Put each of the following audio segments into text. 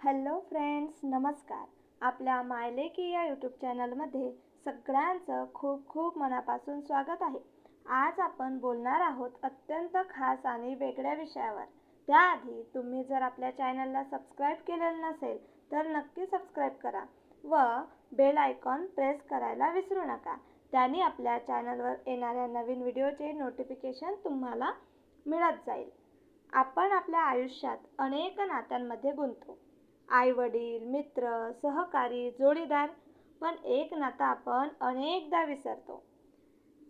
Hello friends नमस्कार. आपल्या मायलेकी या यूट्यूब चॅनलमध्ये सगळ्यांचं खूप खूप मनापासून स्वागत आहे. आज आपण बोलणार आहोत अत्यंत खास आणि वेगळ्या विषयावर. त्याआधी तुम्ही जर आपल्या चॅनलला सबस्क्राईब केलेलं नसेल तर नक्की सबस्क्राईब करा व बेल आयकॉन प्रेस करायला विसरू नका. त्याने आपल्या चॅनलवर येणाऱ्या नवीन व्हिडिओचे नोटिफिकेशन तुम्हाला मिळत जाईल. आपण आपल्या आयुष्यात अनेक नात्यांमध्ये गुंततो आई वडील मित्र सहकारी जोडीदार पण एक नातं आपण अनेकदा विसरतो.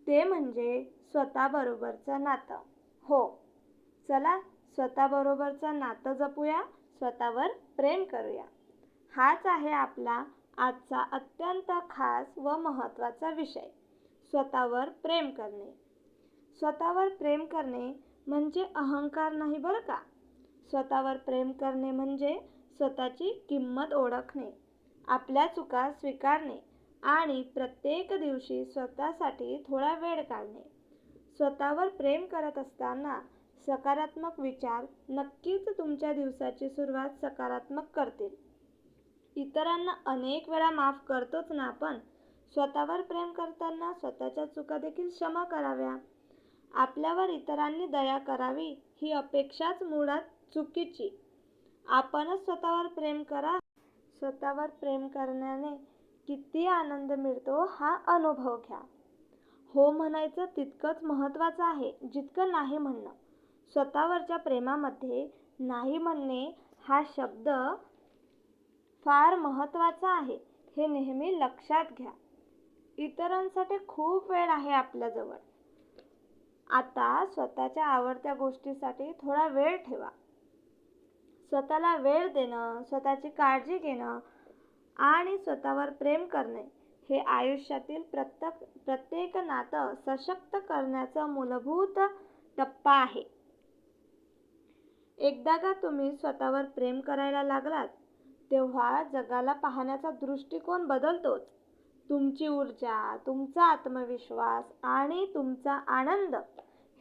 ते म्हणजे स्वतःबरोबरचं नातं. हो चला स्वतःबरोबरचं नातं जपूया स्वतःवर प्रेम करूया. हाच आहे आपला आजचा अत्यंत खास व महत्त्वाचा विषय स्वतःवर प्रेम करणे. स्वतःवर प्रेम करणे म्हणजे अहंकार नाही बरं का? स्वतःवर प्रेम करणे म्हणजे स्वतःची किंमत ओळखणे आपल्या चुका स्वीकारणे आणि प्रत्येक दिवशी स्वतःसाठी थोडा वेळ काढणे. स्वतःवर प्रेम करत असताना सकारात्मक विचार नक्कीच तुमच्या दिवसाची सुरुवात सकारात्मक करतील. इतरांना अनेक वेळा माफ करतोच ना आपण. स्वतःवर प्रेम करताना स्वतःच्या चुका देखील क्षमा कराव्या. आपल्यावर इतरांनी दया करावी ही अपेक्षाच मुळात चुकीची. आपणच स्वतःवर प्रेम करा. स्वतःवर प्रेम करण्याने किती आनंद मिळतो हा अनुभव घ्या. हो म्हणायचं तितकंच महत्त्वाचं आहे जितकं नाही म्हणणं. स्वतःवरच्या प्रेमामध्ये नाही म्हणणे हा शब्द फार महत्त्वाचा आहे हे नेहमी लक्षात घ्या. इतरांसाठी खूप वेळ आहे आपल्याजवळ. आता स्वतःच्या आवडत्या गोष्टीसाठी थोडा वेळ ठेवा. स्वतःला वेळ देणं स्वतःची काळजी घेणं आणि स्वतःवर प्रेम करणे हे आयुष्यातील प्रत्येक प्रत्येक नातं सशक्त करण्याचा मूलभूत टप्पा आहे. एकदा का तुम्ही स्वतःवर प्रेम करायला लागलात तेव्हा जगाला पाहण्याचा दृष्टिकोन बदलतोच. तुमची ऊर्जा तुमचा आत्मविश्वास आणि तुमचा आनंद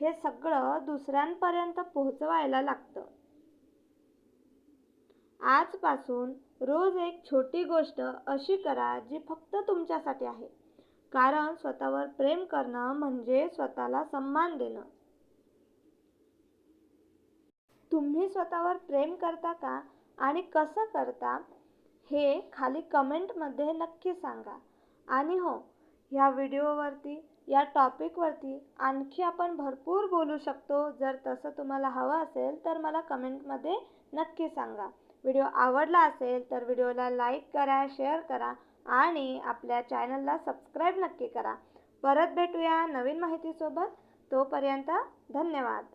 हे सगळं दुसऱ्यांपर्यंत पोहोचवायला लागतं. आजपासून रोज एक छोटी गोष्ट अशी करा जी फक्त तुमच्यासाठी आहे. कारण स्वतःवर प्रेम करणं म्हणजे स्वतःला सन्मान देणं. तुम्ही स्वतःवर प्रेम करता का आणि कसं करता हे खाली कमेंटमध्ये नक्की सांगा. आणि हो ह्या व्हिडिओवरती या टॉपिकवरती आणखी आपण भरपूर बोलू शकतो. जर तसं तुम्हाला हवं असेल तर मला कमेंटमध्ये नक्की सांगा. व्हिडिओ आवडला असेल तर व्हिडिओला लाईक करा शेअर करा आणि आपल्या चॅनलला सबस्क्राईब नक्की करा. परत भेटूया नवीन माहितीसोबत. तोपर्यंत धन्यवाद.